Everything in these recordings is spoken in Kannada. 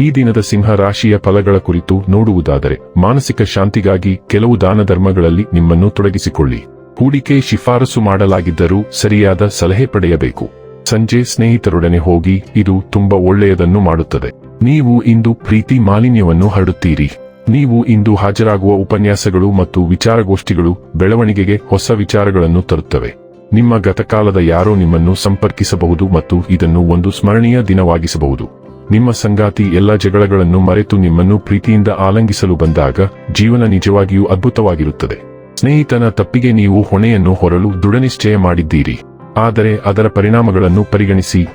ಈ ದಿನದ ಸಿಂಹ ರಾಶಿಯ ಫಲಗಳ ಕುರಿತು ನೋಡುವುದಾದರೆ ಮಾನಸಿಕ ಶಾಂತಿಗಾಗಿ ಕೆಲವು ದಾನ ಧರ್ಮಗಳಲ್ಲಿ ನಿಮ್ಮನ್ನು ತೊಡಗಿಸಿಕೊಳ್ಳಿ. ಹೂಡಿಕೆ ಶಿಫಾರಸು ಮಾಡಲಾಗಿದ್ದರೂ ಸರಿಯಾದ ಸಲಹೆ ಪಡೆಯಬೇಕು. ಸಂಜೆ ಸ್ನೇಹಿತರೊಡನೆ ಹೋಗಿ ಇದು ತುಂಬಾ ಒಳ್ಳೆಯದನ್ನು ಮಾಡುತ್ತದೆ. ನೀವು ಇಂದು ಪ್ರೀತಿ ಮಾಲಿನ್ಯವನ್ನು ಹರಡುತ್ತೀರಿ. ನೀವು ಇಂದು ಹಾಜರಾಗುವ ಉಪನ್ಯಾಸಗಳು ಮತ್ತು ವಿಚಾರಗೋಷ್ಠಿಗಳು ಬೆಳವಣಿಗೆಗೆ ಹೊಸ ವಿಚಾರಗಳನ್ನು ತರುತ್ತವೆ. ನಿಮ್ಮ ಗತಕಾಲದ ಯಾರೋ ನಿಮ್ಮನ್ನು ಸಂಪರ್ಕಿಸಬಹುದು ಮತ್ತು ಇದನ್ನು ಒಂದು ಸ್ಮರಣೀಯ ದಿನವಾಗಿಸಬಹುದು. ನಿಮ್ಮ ಸಂಗಾತಿ ಎಲ್ಲ ಜಗಳಗಳನ್ನು ಮರೆತು ನಿಮ್ಮನ್ನು ಪ್ರೀತಿಯಿಂದ ಆಲಂಗಿಸಲು ಬಂದಾಗ ಜೀವನ ನಿಜವಾಗಿಯೂ ಅದ್ಭುತವಾಗಿರುತ್ತದೆ. ಸ್ನೇಹಿತನ ತಪ್ಪಿಗೆ ನೀವು ಹೊಣೆಯನ್ನು ಹೊರಲು ದೃಢನಿಶ್ಚಯ ಮಾಡಿದ್ದೀರಿ. ಆದರೆ ಅದರ ಪರಿಣಾಮಗಳನ್ನು ಪರಿಗಣಿಸಿ.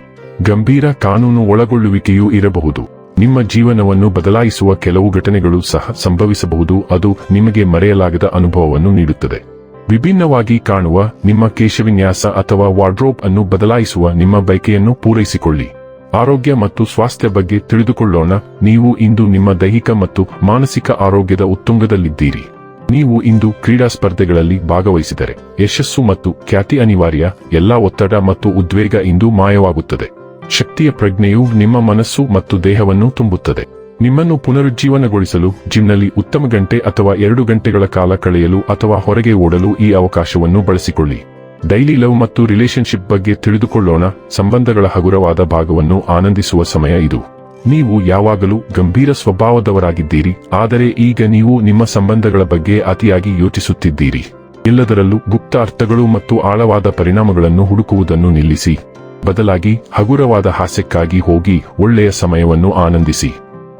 ಗಂಭೀರ ಕಾನೂನು ಒಳಗೊಳ್ಳುವಿಕೆಯೂ ಇರಬಹುದು. ನಿಮ್ಮ ಜೀವನವನ್ನು ಬದಲಾಯಿಸುವ ಕೆಲವು ಘಟನೆಗಳು ಸಹ ಸಂಭವಿಸಬಹುದು. ಅದು ನಿಮಗೆ ಮರೆಯಲಾಗದ ಅನುಭವವನ್ನು ನೀಡುತ್ತದೆ. ವಿಭಿನ್ನವಾಗಿ ಕಾಣುವ ನಿಮ್ಮ ಕೇಶವಿನ್ಯಾಸ ಅಥವಾ ವಾರ್ಡ್ರೋಬ್ ಅನ್ನು ಬದಲಾಯಿಸುವ ನಿಮ್ಮ ಬಯಕೆಯನ್ನು ಪೂರೈಸಿಕೊಳ್ಳಿ. ಆರೋಗ್ಯ ಮತ್ತು ಸ್ವಾಸ್ಥ್ಯ ಬಗ್ಗೆ ತಿಳಿದುಕೊಳ್ಳೋಣ. ನೀವು ಇಂದು ನಿಮ್ಮ ದೈಹಿಕ ಮತ್ತು ಮಾನಸಿಕ ಆರೋಗ್ಯದ ಉತ್ತುಂಗದಲ್ಲಿದ್ದೀರಿ. ನೀವು ಇಂದು ಕ್ರೀಡಾ ಸ್ಪರ್ಧೆಗಳಲ್ಲಿ ಭಾಗವಹಿಸಿದರೆ ಯಶಸ್ಸು ಮತ್ತು ಖ್ಯಾತಿ ಅನಿವಾರ್ಯ, ಎಲ್ಲಾ ಒತ್ತಡ ಮತ್ತು ಉದ್ವೇಗ ಇಂದು ಮಾಯವಾಗುತ್ತದೆ. ಶಕ್ತಿಯ ಪ್ರಜ್ಞೆಯು ನಿಮ್ಮ ಮನಸ್ಸು ಮತ್ತು ದೇಹವನ್ನು ತುಂಬುತ್ತದೆ. ನಿಮ್ಮನ್ನು ಪುನರುಜ್ಜೀವನಗೊಳಿಸಲು ಜಿಮ್ನಲ್ಲಿ ಉತ್ತಮ ಗಂಟೆ ಅಥವಾ ಎರಡು ಗಂಟೆಗಳ ಕಾಲ ಕಳೆಯಲು ಅಥವಾ ಹೊರಗೆ ಓಡಲು ಈ ಅವಕಾಶವನ್ನು ಬಳಸಿಕೊಳ್ಳಿ. ಡೈಲಿ ಲವ್ ಮತ್ತು ರಿಲೇಶನ್ಶಿಪ್ ಬಗ್ಗೆ ತಿಳಿದುಕೊಳ್ಳೋಣ. ಸಂಬಂಧಗಳ ಹಗುರವಾದ ಭಾಗವನ್ನು ಆನಂದಿಸುವ ಸಮಯ ಇದು. ನೀವು ಯಾವಾಗಲೂ ಗಂಭೀರ ಸ್ವಭಾವದವರಾಗಿದ್ದೀರಿ. ಆದರೆ ಈಗ ನೀವು ನಿಮ್ಮ ಸಂಬಂಧಗಳ ಬಗ್ಗೆ ಅತಿಯಾಗಿ ಯೋಚಿಸುತ್ತಿದ್ದೀರಿ. ಎಲ್ಲದರಲ್ಲೂ ಗುಪ್ತ ಅರ್ಥಗಳು ಮತ್ತು ಆಳವಾದ ಪರಿಣಾಮಗಳನ್ನು ಹುಡುಕುವುದನ್ನು ನಿಲ್ಲಿಸಿ. ಬದಲಾಗಿ ಹಗುರವಾದ ಹಾಸ್ಯಕ್ಕಾಗಿ ಹೋಗಿ ಒಳ್ಳೆಯ ಸಮಯವನ್ನು ಆನಂದಿಸಿ.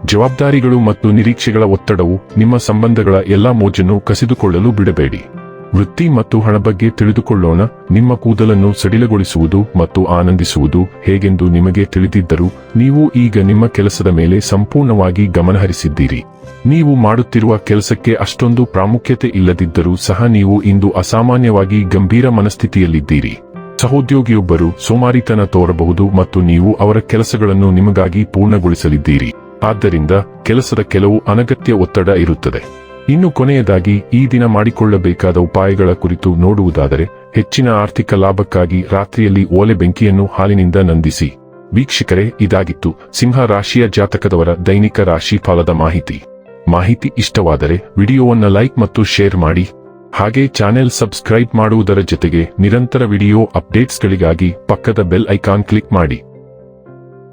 ಜವಾಬ್ದಾರಿಗಳು ಮತ್ತು ನಿರೀಕ್ಷೆಗಳ ಒತ್ತಡವು ನಿಮ್ಮ ಸಂಬಂಧಗಳ ಎಲ್ಲಾ ಮೋಜನ್ನು ಕಸಿದುಕೊಳ್ಳಲು ಬಿಡಬೇಡಿ. ವೃತ್ತಿ ಮತ್ತು ಹಣ ಬಗ್ಗೆ ತಿಳಿದುಕೊಳ್ಳೋಣ. ನಿಮ್ಮ ಕೂದಲನ್ನು ಸಡಿಲಗೊಳಿಸುವುದು ಮತ್ತು ಆನಂದಿಸುವುದು ಹೇಗೆಂದು ನಿಮಗೆ ತಿಳಿದಿದ್ದರೂ, ನೀವು ಈಗ ನಿಮ್ಮ ಕೆಲಸದ ಮೇಲೆ ಸಂಪೂರ್ಣವಾಗಿ ಗಮನಹರಿಸಿದ್ದೀರಿ. ನೀವು ಮಾಡುತ್ತಿರುವ ಕೆಲಸಕ್ಕೆ ಅಷ್ಟೊಂದು ಪ್ರಾಮುಖ್ಯತೆ ಇಲ್ಲದಿದ್ದರೂ ಸಹ ನೀವು ಇಂದು ಅಸಾಮಾನ್ಯವಾಗಿ ಗಂಭೀರ ಮನಸ್ಥಿತಿಯಲ್ಲಿದ್ದೀರಿ. ಸಹೋದ್ಯೋಗಿಯೊಬ್ಬರು ಸೋಮಾರಿತನ ತೋರಬಹುದು ಮತ್ತು ನೀವು ಅವರ ಕೆಲಸಗಳನ್ನು ನಿಮಗಾಗಿ ಪೂರ್ಣಗೊಳಿಸಲಿದ್ದೀರಿ. ಆದ್ದರಿಂದ ಕೆಲಸದ ಕೆಲವು ಅನಗತ್ಯ ಒತ್ತಡ ಇರುತ್ತದೆ. ಇನ್ನು ಕೊನೆಯದಾಗಿ ಈ ದಿನ ಮಾಡಿಕೊಳ್ಳಬೇಕಾದ ಉಪಾಯಗಳ ಕುರಿತು ನೋಡುವುದಾದರೆ, ಹೆಚ್ಚಿನ ಆರ್ಥಿಕ ಲಾಭಕ್ಕಾಗಿ ರಾತ್ರಿಯಲ್ಲಿ ಓಲೆ ಬೆಂಕಿಯನ್ನು ಹಾಲಿನಿಂದ ನಂದಿಸಿ. ವೀಕ್ಷಕರೇ, ಇದಾಗಿತ್ತು ಸಿಂಹ ರಾಶಿಯ ಜಾತಕದವರ ದೈನಿಕ ರಾಶಿ ಫಲದ ಮಾಹಿತಿ. ಮಾಹಿತಿ ಇಷ್ಟವಾದರೆ ವಿಡಿಯೋವನ್ನು ಲೈಕ್ ಮತ್ತು ಶೇರ್ ಮಾಡಿ. ಹಾಗೆ ಚಾನೆಲ್ ಸಬ್ಸ್ಕ್ರೈಬ್ ಮಾಡುವುದರ ಜೊತೆಗೆ ನಿರಂತರ ವಿಡಿಯೋ ಅಪ್ಡೇಟ್ಸ್ಗಳಿಗಾಗಿ ಪಕ್ಕದ ಬೆಲ್ ಐಕಾನ್ ಕ್ಲಿಕ್ ಮಾಡಿ.